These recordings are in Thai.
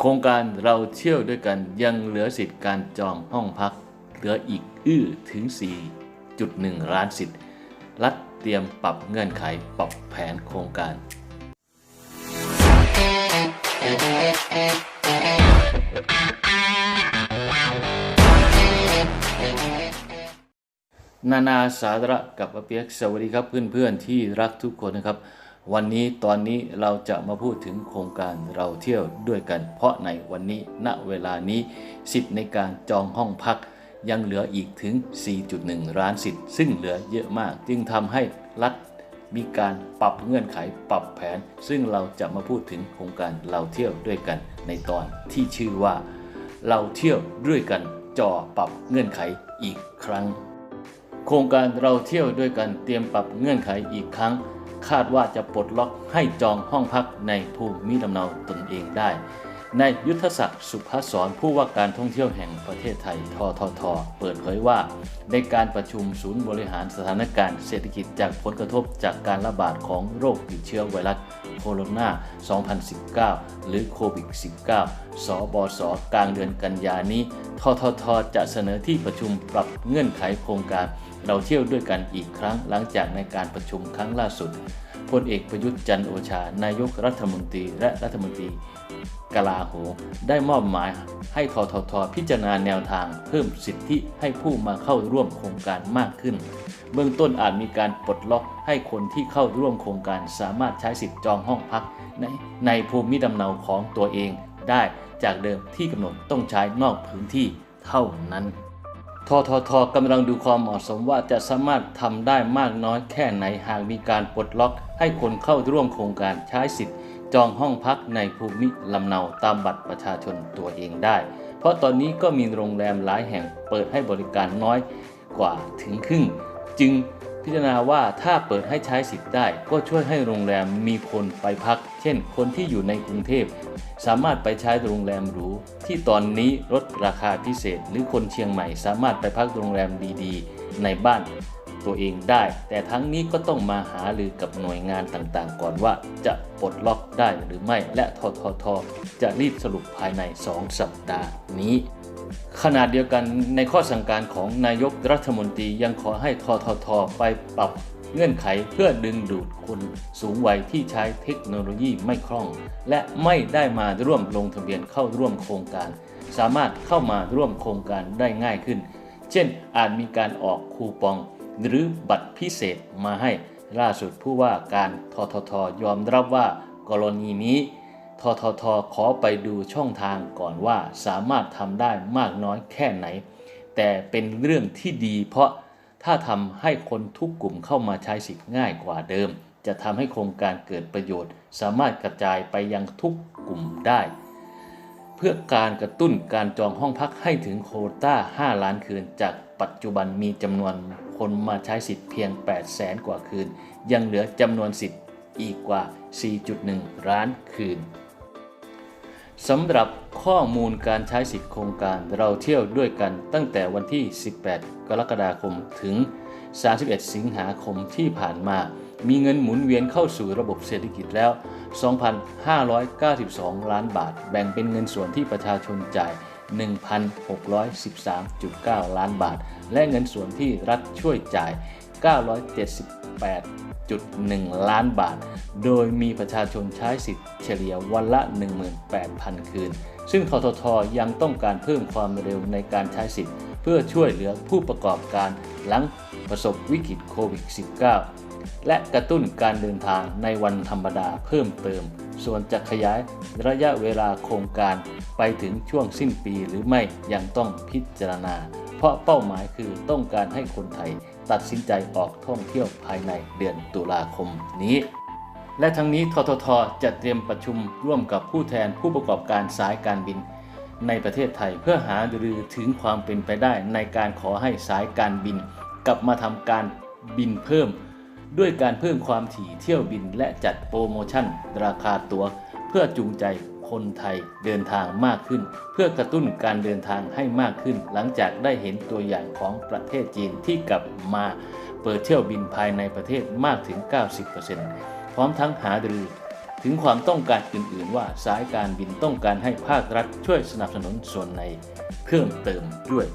โครงการเราเที่ยวด้วยกันยังเหลือสิทธิ์การจองห้องพัก เหลืออีกอื้อถึง 4.1 ล้านสิทธิ์รัฐเตรียมปรับเงื่อนไขปรับแผนโครงการ นานาสาระกับอเปียกสวัสดีครับเพื่อนๆที่รักทุกคนนะครับ วันนี้ตอนนี้เราจะมาพูดถึงโครงการเราเที่ยวด้วยกัน เพราะในวันนี้ณเวลานี้สิทธิ์ในการจองห้องพัก ยังเหลืออีกถึง 4.1 ล้านสิทธิ์ ซึ่งเหลือเยอะมาก จึงทำให้รัฐมีการปรับเงื่อนไขปรับแผน ซึ่งเราจะมาพูดถึงโครงการเราเที่ยวด้วยกันในตอนที่ชื่อว่า เราเที่ยวด้วยกันจอปรับเงื่อนไขอีกครั้ง โครงการเราเที่ยวด้วยกันเตรียมปรับเงื่อนไขอีกครั้ง คาดว่าจะปลดล็อกให้จองห้องพักในภูมิลำเนาตนเองได้ นายยุทธศักดิ์สุภาสรผู้ว่าการท่องเที่ยวแห่งประเทศไทยททท เปิดเผยว่า ในการประชุมศูนย์บริหารสถานการณ์เศรษฐกิจจากผลกระทบจากการระบาดของโรคติดเชื้อไวรัสโคโรนา 2019 หรือโควิด -19 สบสกลางเดือนกันยานี้ ททท จะเสนอที่ประชุมปรับเงื่อนไขโครงการเราเที่ยวด้วยกันอีกครั้งหลังจากในการประชุมครั้งล่าสุด พลเอกประยุทธ์จันโอชา นายกรัฐมนตรีและรัฐมนตรีกลาโหมได้มอบหมายให้ทททพิจารณาแนวทางเพิ่มสิทธิให้ผู้มาเข้าร่วมโครงการมากขึ้น เบื้องต้นอาจมีการปลดล็อกให้คนที่เข้าร่วมโครงการสามารถใช้สิทธิ์จองห้องพัก ในในภูมิลำเนาของตัวเองได้จากเดิมที่กำหนดต้องใช้นอกพื้นที่เท่านั้น ทททกำลังดูความเหมาะสมว่าจะสามารถทำได้มากน้อยแค่ไหนหากมีการปลดล็อก ให้คนเข้าร่วมโครงการใช้สิทธิ์ จองห้องพักในภูมิลำเนาตามบัตรประชาชนตัวเองได้ เพราะตอนนี้ก็มีโรงแรมหลายแห่งเปิดให้บริการน้อยกว่าถึงครึ่ง จึงพิจารณาว่าถ้าเปิดให้ใช้สิทธิ์ได้ ก็ช่วยให้โรงแรมมีคนไปพัก เช่น คนที่อยู่ในกรุงเทพ สามารถไปใช้โรงแรมหรูที่ตอนนี้ลดราคาพิเศษ หรือคนเชียงใหม่ สามารถไปพักโรงแรมดีๆ ในบ้านตัวเองได้ แต่ทั้งนี้ก็ต้องมาหารือกับหน่วยงานต่างๆ ก่อนว่าจะปลดล็อกได้หรือไม่ และทททจะรีบสรุปภายใน 2 สัปดาห์นี้ขณะเดียวกันในข้อสั่งการของนายกรัฐมนตรียังขอให้ทททไปปรับ เงื่อนไขเพื่อดึงดูดคนสูงวัยที่ใช้เทคโนโลยีไม่คล่อง และไม่ได้มาร่วมลงทะเบียนเข้าร่วมโครงการ สามารถเข้ามาร่วมโครงการได้ง่ายขึ้น เช่น อาจมีการออกคูปอง หรือบัตรพิเศษมาให้ล่าสุดผู้ว่าการทททยอมรับว่ากรณีนี้ทททขอไปดูช่องทางก่อนว่าสามารถทำได้มากน้อยแค่ไหน แต่เป็นเรื่องที่ดีเพราะ ถ้าทำให้คนทุกกลุ่มเข้ามาใช้สิทธิ์ง่ายกว่าเดิม จะทำให้โครงการเกิดประโยชน์ สามารถกระจายไปยังทุกกลุ่มได้ เพื่อการกระตุ้นการจองห้องพักให้ถึงโควต้า 5 ล้านคืน จากปัจจุบันมีจำนวนคนมาใช้สิทธิ์เพียง 8 0 0แสนกว่าคืน ยังเหลือจำนวนสิทธิ์อีกกว่า 4.1 ล้านคืน สำหรับข้อมูลการใช้สิทธิโครงการเราเที่ยวด้วยกันตั้งแต่วันที่ 18 กรกฎาคมถึง 31 สิงหาคมที่ผ่านมา มีเงินหมุนเวียนเข้าสู่ระบบเศรษฐกิจแล้ว 2,592 ล้านบาท แบ่งเป็นเงินส่วนที่ประชาชนจ่าย 1,613.9 ล้านบาท และเงินส่วนที่รัฐช่วยจ่าย 978 978.1ล้านบาท โดยมีประชาชนใช้สิทธิ์เฉลี่ยวันละ 18,000 คืน ซึ่งทททยังต้องการเพิ่มความเร็วในการใช้สิทธิ์ เพื่อช่วยเหลือผู้ประกอบการหลังประสบวิกฤตโควิด -19 และกระตุ้นการเดินทางในวันธรรมดาเพิ่มเติม ส่วนจะขยายระยะเวลาโครงการไปถึงช่วงสิ้นปีหรือไม่ยังต้องพิจารณา เพราะเป้าหมายคือต้องการให้คนไทย ตัดสินใจออกท่องเที่ยวภายในเดือนตุลาคมนี้ และทั้งนี้ทททจะเตรียมประชุมร่วมกับผู้แทนผู้ประกอบการสายการบิน ในประเทศไทยเพื่อหารือถึงความเป็นไปได้ในการขอให้สายการบิน กลับมาทำการบินเพิ่ม ด้วยการเพิ่มความถี่เที่ยวบินและจัดโปรโมชั่น ราคาตัว๋วเพื่อจูงใจ คนไทยเดินทางมากขึ้น เพื่อกระตุ้นการเดินทางให้มากขึ้น หลังจากได้เห็นตัวอย่างของประเทศจีนที่กลับมาเปิดเที่ยวบินภายในประเทศมากถึง 90%พร้อมทั้งหารือถถึงความต้องการอื่น ๆ ว่าสายการบินต้องการให้ภาครัฐช่วยสนับสนุนส่วนในเพิ่มเติมด้วย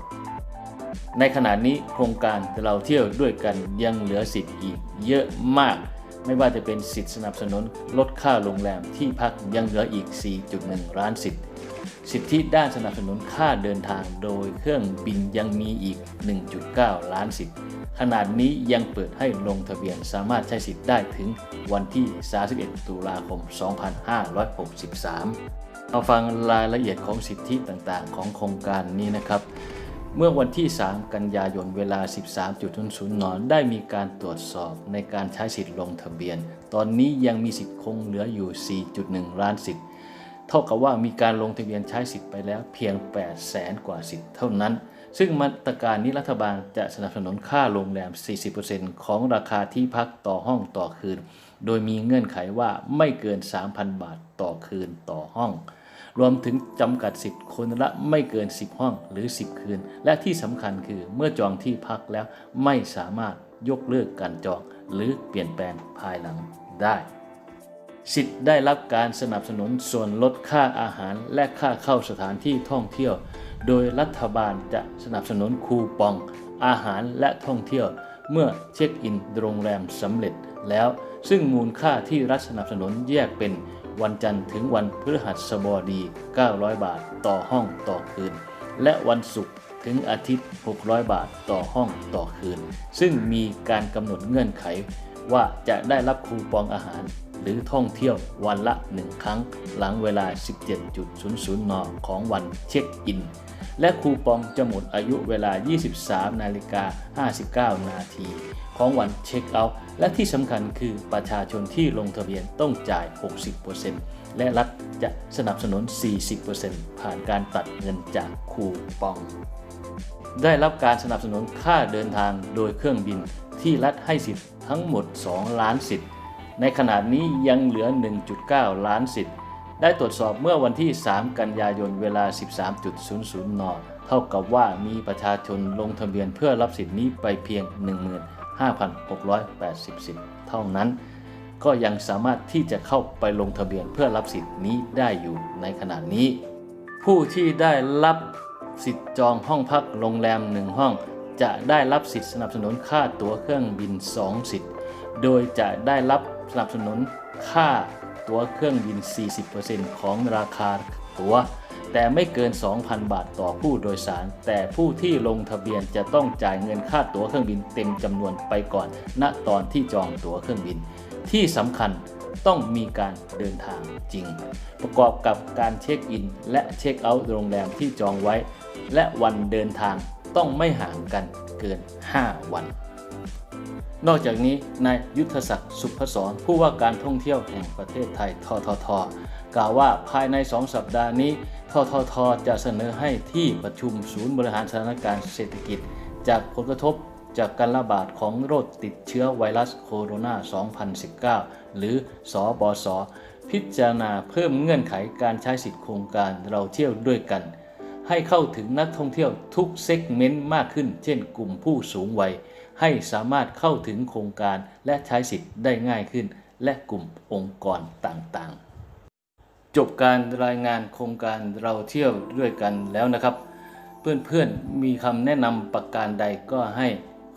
ในขณะนี้โครงการเราเที่ยวด้วยกันยังเหลือสิทธิ์อีกเยอะมาก ไม่ว่าจะเป็นสิทธิสนับสนุนลดค่าโรงแรมที่พักยังเหลืออีก 4.1 ล้านสิทธิสิทธิด้านสนับสนุนค่าเดินทางโดยเครื่องบินยังมีอีก 1.9 ล้านสิทธิขนาดนี้ยังเปิดให้ลงทะเบียนสามารถใช้สิทธิ์ได้ถึงวันที่ 31 ตุลาคม 2563เอาฟังรายละเอียดของสิทธิต่างๆ ของโครงการนี้นะครับ เมื่อวันที่ 3 กันยายนเวลา 13.00นได้มีการตรวจสอบในการใช้สิทธิ์ลงทะเบียน ตอนนี้ยังมีสิทธิ์คงเหลืออยู่ 4.1 ล้านสิทธิ์ เท่ากับว่ามีการลงทะเบียนใช้สิทธิ์ไปแล้วเพียง 8 แสนกว่าสิทธิ์เท่านั้น ซึ่งมาตรการนี้รัฐบาลจะสนับสนุนค่าโรงแรม 40%ของราคาที่พักต่อห้องต่อคืน โดยมีเงื่อนไขว่าไม่เกิน 3,000 บาทต่อคืนต่อห้อง รวมถึงจำกัดสิทธิ์คนละไม่เกิน 10 ห้องหรือ 10 คืน และที่สำคัญคือเมื่อจองที่พักแล้วไม่สามารถยกเลิกการจองหรือเปลี่ยนแปลงภายหลังได้ สิทธิ์ได้รับการสนับสนุนส่วนลดค่าอาหารและค่าเข้าสถานที่ท่องเที่ยว โดยรัฐบาลจะสนับสนุนคูปอง อาหารและท่องเที่ยว เมื่อเช็คอินโรงแรมสำเร็จแล้วซึ่งมูลค่าที่รัฐสนับสนุนแยกเป็น วันจันทร์ถึงวันพฤหัสบดี 900 บาทต่อห้องต่อคืน และวันศุกร์ถึงอาทิตย์ 600 บาทต่อห้องต่อคืน ซึ่งมีการกำหนดเงื่อนไข ว่าจะได้รับคูปองอาหาร หรือท่องเที่ยววันละ 1 ครั้ง หลังเวลา 17.00 น ของวันเช็คอิน และคูปองจะหมดอายุเวลา 23 นาฬิกา 59 นาที ของวันเช็คเอาท์และที่สำคัญคือประชาชนที่ลงทะเบียนต้องจ่าย 60%และรัฐจะสนับสนุน 40%ผ่านการตัดเงินจากคูปอง ได้รับการสนับสนุนค่าเดินทางโดยเครื่องบินที่รัฐให้สิทธิ์ทั้งหมด 2 ล้านสิทธิ์ ในขณะนี้ยังเหลือ 1.9 ล้านสิทธิ์ ได้ตรวจสอบเมื่อวันที่ 3 กันยายนเวลา 13.00 น เท่ากับว่ามีประชาชนลงทะเบียนเพื่อรับสิทธิ์นี้ไปเพียง 15,680 สิทธิ์เท่านั้น ก็ยังสามารถที่จะเข้าไปลงทะเบียนเพื่อรับสิทธิ์นี้ได้อยู่ในขณะนี้ ผู้ที่ได้รับสิทธิ์จองห้องพักโรงแรม 1 ห้อง จะได้รับสิทธิสนับสนุนค่าตั๋วเครื่องบิน 2 สิทธิ์ โดยจะได้รับสนับสนุนค่า ตั๋วเครื่องบิน 40%ของราคาตั๋ว แต่ไม่เกิน 2,000 บาทต่อผู้โดยสาร แต่ผู้ที่ลงทะเบียนจะต้องจ่ายเงินค่าตั๋วเครื่องบินเต็มจำนวนไปก่อน ณตอนที่จองตั๋วเครื่องบิน ที่สำคัญต้องมีการเดินทางจริง ประกอบกับการเช็คอิน และเช็คเอาท์โรงแรมที่จองไว้ และวันเดินทางต้องไม่ห่างกันเกิน 5 วัน นอกจากนี้นายยุทธศักดิ์สุพศรผู้ว่าการท่องเที่ยวแห่งประเทศไทยทททกล่าวว่าภายใน 2 สัปดาห์นี้ทททจะเสนอให้ที่ประชุมศูนย์บริหารสถานการณ์เศรษฐกิจ จากผลกระทบจากการระบาดของโรคติดเชื้อไวรัสโคโรนา 2019 หรือสอบสพิจารณาเพิ่มเงื่อนไขการใช้สิทธิโครงการเราเที่ยวด้วยกัน ให้เข้าถึงนักท่องเที่ยวทุกเซกเมนต์มากขึ้น เช่นกลุ่มผู้สูงวัย ให้สามารถเข้าถึงโครงการและใช้สิทธิ์ได้ง่ายขึ้น และกลุ่มองค์กรต่างๆ จบการรายงานโครงการเราเที่ยวด้วยกันแล้วนะครับ เพื่อนๆมีคำแนะนำประการใดก็ให้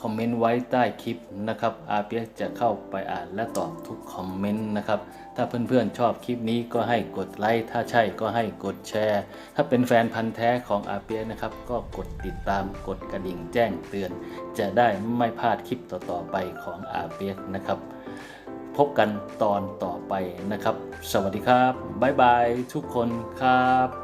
คอมเมนต์ไว้ใต้คลิปนะครับอาเปียจะเข้าไปอ่านและตอบทุกคอมเมนต์นะครับ ถ้าเพื่อนๆชอบคลิปนี้ก็ให้กดไลค์ถ้าใช่ก็ให้กดแชร์ ถ้าเป็นแฟนพันธ์แท้ของอาเปียนะครับ ก็กดติดตามกดกระดิ่งแจ้งเตือน จะได้ไม่พลาดคลิปต่อๆไปของอาเปียนะครับ พบกันตอนต่อไปนะครับ สวัสดีครับบ๊ายบายทุกคนครับ